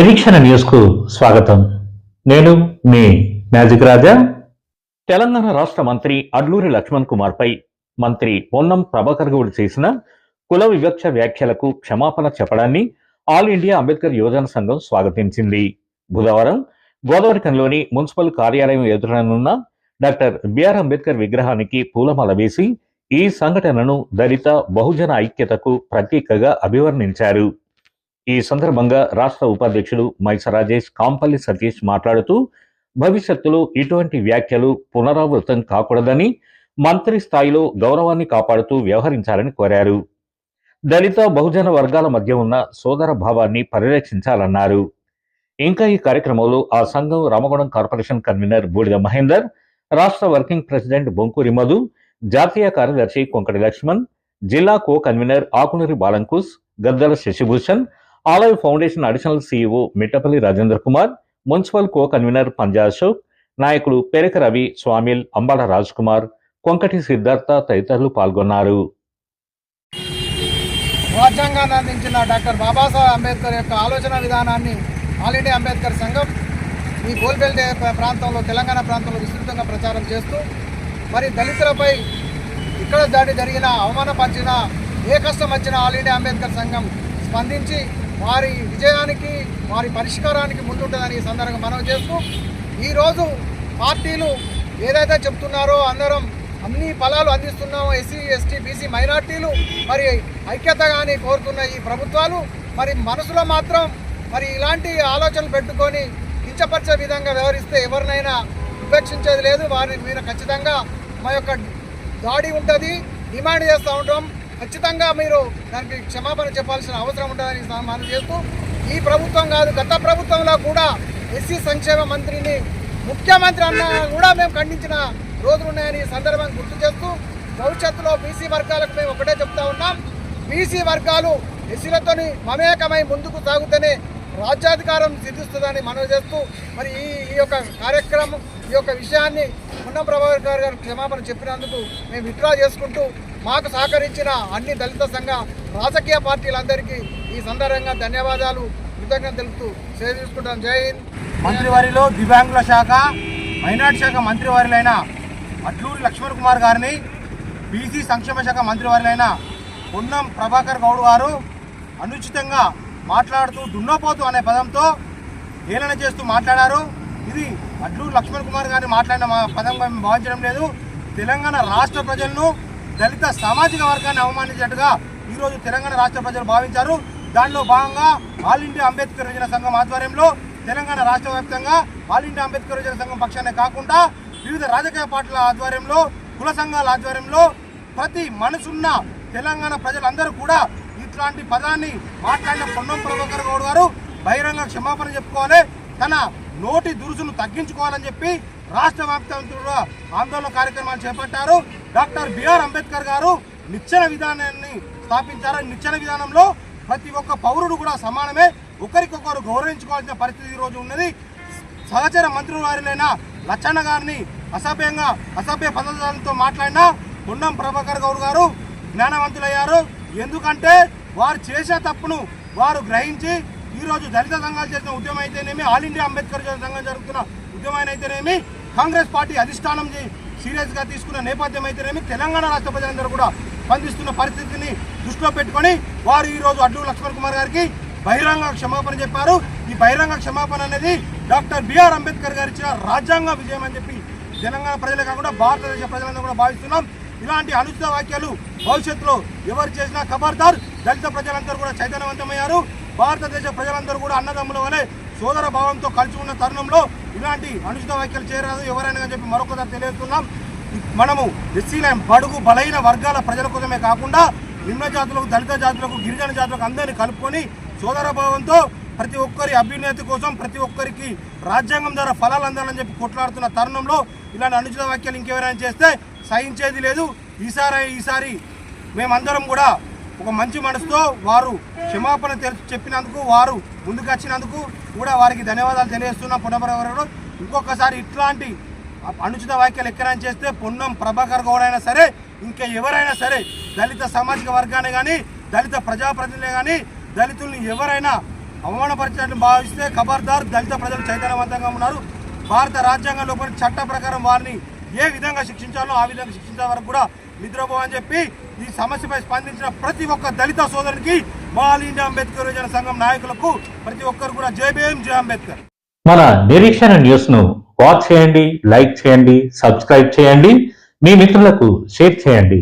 నిరీక్షణ న్యూస్కు స్వాగతం. నేను మీ మ్యాజిక్ రాజా. తెలంగాణ రాష్ట్ర మంత్రి అడ్లూరి లక్ష్మణ్ కుమార్ పై మంత్రి పొన్నం ప్రభాకర్ గౌడ్ చేసిన కుల వివక్ష వ్యాఖ్యలకు క్షమాపణ చెప్పడాన్ని ఆల్ ఇండియా అంబేద్కర్ యువజన సంఘం స్వాగతించింది. బుధవారం గోదావరికంలోని మున్సిపల్ కార్యాలయం ఎదురనున్న డాక్టర్ బిఆర్ అంబేద్కర్ విగ్రహానికి పూలమాల వేసి ఈ సంఘటనను దళిత బహుజన ఐక్యతకు ప్రతీకగా అభివర్ణించారు. ఈ సందర్భంగా రాష్ట్ర ఉపాధ్యక్షులు మైస రాజేష్ కాంపల్లి సతీష్ మాట్లాడుతూ భవిష్యత్తులో ఇటువంటి వ్యాఖ్యలు పునరావృతం కాకూడదని మంత్రి స్థాయిలో గౌరవాన్ని కాపాడుతూ వ్యవహరించాలని కోరారు. దళిత బహుజన వర్గాల మధ్య ఉన్న సోదర భావాన్ని పరిరక్షించాలన్నారు. ఇంకా ఈ కార్యక్రమంలో ఆ సంఘం రామగుణం కార్పొరేషన్ కన్వీనర్ బూడిద మహేందర్ రాష్ట్ర వర్కింగ్ ప్రెసిడెంట్ బొంకూరి మధు జాతీయ కార్యదర్శి కొంకటి లక్ష్మణ్ జిల్లా co convener Akunuri Balankus Gaddala Shashibhushan Alaya foundation additional CEO Mittapalli Rajendra Kumar municipal co convener Panjashok నాయకులు పెరక రవి స్వామిల్ అంబాల రాజ్ కుమార్ కొంకటి సిద్ధార్థ తదితరులు పాల్గొన్నారు. రాజ్యాంగాన్ని అందించిన డాక్టర్ బాబాసాహెబ్ అంబేద్కర్ యొక్క ఆలోచన విధానాన్ని ఆల్ ఇండియా అంబేద్కర్ సంఘం ఈ గోల్బెల్ట్ ప్రాంతంలో తెలంగాణ ప్రాంతంలో విస్తృతంగా ప్రచారం చేస్తూ మరి దళితులపై ఇక్కడ దాడి జరిగిన అవమానపరిచిన ఏ కష్టం వచ్చినా ఆల్ ఇండియా అంబేద్కర్ సంఘం స్పందించి వారి విజయానికి వారి పరిష్కారానికి ముందుంటుందని ఈ సందర్భంగా మనం చేస్తూ ఈరోజు పార్టీలు ఏదైతే చెప్తున్నారో అందరం అన్ని ఫలాలు అందిస్తున్నామో ఎస్సీ ఎస్టీ బీసీ మైనార్టీలు మరి ఐక్యత కానీ కోరుతున్న ఈ ప్రభుత్వాలు మరి మనసులో మాత్రం మరి ఇలాంటి ఆలోచనలు పెట్టుకొని కించపరిచే విధంగా వ్యవహరిస్తే ఎవరినైనా ఉపేక్షించేది లేదు. వారిని మీరు ఖచ్చితంగా మా యొక్క దాడి ఉంటుంది. డిమాండ్ చేస్తూ ఉంటాం. ఖచ్చితంగా మీరు దానికి క్షమాపణ చెప్పాల్సిన అవసరం ఉంటుందని మనం చేస్తూ ఈ ప్రభుత్వం కాదు గత ప్రభుత్వంలో కూడా ఎస్సీ సంక్షేమ మంత్రిని ముఖ్యమంత్రి అన్న కూడా మేము ఖండించిన రోజులు ఉన్నాయని గుర్తు చేస్తూ భవిష్యత్తులో బీసీ వర్గాలకు మేము ఒకటే చెప్తా ఉన్నాం. బీసీ వర్గాలు ఎస్సీలతోని మమేకమై ముందుకు సాగుతూనే రాజ్యాధికారం సిద్ధిస్తుందని మనవి చేస్తూ మరి ఈ ఈ యొక్క కార్యక్రమం ఈ యొక్క విషయాన్ని ఉన్న ప్రభాకర్ గారు గారు క్షమాపణ చెప్పినందుకు మేము విత్డ్రా చేసుకుంటూ మాకు సహకరించిన అన్ని దళిత సంఘ రాజకీయ పార్టీలందరికీ ఈ సందర్భంగా ధన్యవాదాలు కృతజ్ఞత తెలుపుతూ సేవ తీసుకుంటాం జై హింద్. మంత్రివారిలో దివ్యాంగుల శాఖ మైనార్టీ శాఖ మంత్రివారులైన అట్లూరి లక్ష్మణ్ కుమార్ గారిని బీసీ సంక్షేమ శాఖ మంత్రివారులైన పొన్నం ప్రభాకర్ గౌడ్ గారు అనుచితంగా మాట్లాడుతూ దున్నపోతు అనే పదంతో హేళన చేస్తూ మాట్లాడారు. ఇది అట్లూరి లక్ష్మణ్ కుమార్ గారిని మాట్లాడిన మా పదంగా మేము భావించడం లేదు. తెలంగాణ రాష్ట్ర ప్రజలను దళిత సామాజిక వర్గాన్ని అవమానించినట్టుగా ఈరోజు తెలంగాణ రాష్ట్ర ప్రజలు భావించారు. దానిలో భాగంగా ఆల్ ఇండియా అంబేద్కర్ యువజన సంఘం ఆధ్వర్యంలో తెలంగాణ రాష్ట్ర వ్యాప్తంగా ఆల్ ఇండియా అంబేద్కర్ యువజన సంఘం పక్షానే కాకుండా వివిధ రాజకీయ పార్టీల ఆధ్వర్యంలో కుల సంఘాల ఆధ్వర్యంలో ప్రతి మనసున్న తెలంగాణ ప్రజలందరూ కూడా ఇట్లాంటి పదాన్ని మాట్లాడిన పొన్నం ప్రభాకర్ గౌడ్ గారు బహిరంగ క్షమాపణ చెప్పుకోవాలి. తన నోటి దురుసును తగ్గించుకోవాలని చెప్పి రాష్ట్ర వ్యాప్తంగా ఆందోళన కార్యక్రమాలు చేపట్టారు. డాక్టర్ బిఆర్ అంబేద్కర్ గారు నిచ్చెన విధానాన్ని స్థాపించారు. నిచ్చెన విధానంలో ప్రతి ఒక్క పౌరుడు కూడా సమానమే. ఒకరికొకరు గౌరవించుకోవాల్సిన పరిస్థితి ఈరోజు ఉన్నది. సహచర మంత్రుల వారిలైన లచ్చన్న గారిని అసభ్యంగా అసభ్య పదార్థాలతో మాట్లాడిన పొన్నం ప్రభాకర్ గౌడ్ గారు జ్ఞానవంతులయ్యారు. ఎందుకంటే వారు చేసే తప్పును వారు గ్రహించి ఈరోజు దళిత సంఘాలు చేసిన ఉద్యమం అయితేనేమి ఆల్ ఇండియా అంబేద్కర్ సంఘం జరుగుతున్న ఉద్యమం అయితేనేమి కాంగ్రెస్ పార్టీ అధిష్టానం సీరియస్గా తీసుకున్న నేపథ్యం అయితేనేమి తెలంగాణ రాష్ట్ర ప్రజలందరూ కూడా స్పందిస్తున్న పరిస్థితిని దృష్టిలో పెట్టుకొని వారు ఈరోజు అడ్డు లక్ష్మణ్ కుమార్ గారికి బహిరంగ క్షమాపణ చెప్పారు. ఈ బహిరంగ క్షమాపణ అనేది డాక్టర్ బిఆర్ అంబేద్కర్ గారు ఇచ్చిన రాజ్యాంగ విజయం అని చెప్పి తెలంగాణ ప్రజలే కాకుండా భారతదేశ ప్రజలందరూ కూడా భావిస్తున్నాం. ఇలాంటి అనుచిత వాక్యాలు భవిష్యత్తులో ఎవరు చేసినా ఖబర్దార్ దళిత ప్రజలందరూ కూడా చైతన్యవంతమయ్యారు. భారతదేశ ప్రజలందరూ కూడా అన్నదమ్ముల వలె సోదర భావంతో కలిసి ఉన్న తరుణంలో ఇలాంటి అనుచిత వ్యాఖ్యలు చేయరాదు ఎవరైనా అని చెప్పి మరొకసారి తెలియజేస్తున్నాం. మనము ఎస్సీల బడుగు బలైన వర్గాల ప్రజల కోసమే కాకుండా నిమ్న జాతులకు దళిత జాతులకు గిరిజన జాతులకు అందరినీ కలుపుకొని సోదర భావంతో ప్రతి ఒక్కరి అభ్యున్నతి కోసం ప్రతి ఒక్కరికి రాజ్యాంగం ద్వారా ఫలాలు అందాలని చెప్పి కొట్లాడుతున్న తరుణంలో ఇలాంటి అనుచిత వ్యాఖ్యలు ఇంకెవరైనా చేస్తే సహించేది లేదు. ఈసారి ఈసారి మేమందరం కూడా ఒక మంచి మనసుతో వారు క్షమాపణ చెప్పినందుకు వారు ముందుకొచ్చినందుకు కూడా వారికి ధన్యవాదాలు తెలియజేస్తున్నాం. పునఃప్రవరు ఇంకొకసారి ఇట్లాంటి అనుచిత వ్యాఖ్యలు ఎక్కడైనా చేస్తే పొన్నం ప్రభాకర్ గౌడ్ అయినా సరే ఇంకా ఎవరైనా సరే దళిత సామాజిక వర్గాన్ని కానీ దళిత ప్రజాప్రతినిధులే కానీ దళితుల్ని ఎవరైనా అవమానపరిచినట్లు భావిస్తే ఖబర్దార్ దళిత ప్రజలు చైతన్యవంతంగా ఉన్నారు. భారత రాజ్యాంగంలో కొన్ని చట్ట ప్రకారం వారిని ఏ విధంగా శిక్షించాలో ఆ విధంగా శిక్షించే వరకు కూడా నిద్రపోవని చెప్పి ఈ సమస్యపై స్పందించిన ప్రతి ఒక్క దళిత సోదరునికి మా ఆల్ ఇండియా అంబేద్కర్ యువజన సంఘం నాయకులకు ప్రతి ఒక్కరు కూడా జై భీమ్ జై అంబేద్కర్. మన నిరీక్షణ న్యూస్ను వాచ్ చేయండి లైక్ చేయండి సబ్స్క్రైబ్ చేయండి. మీ మిత్రులకు షేర్ చేయండి.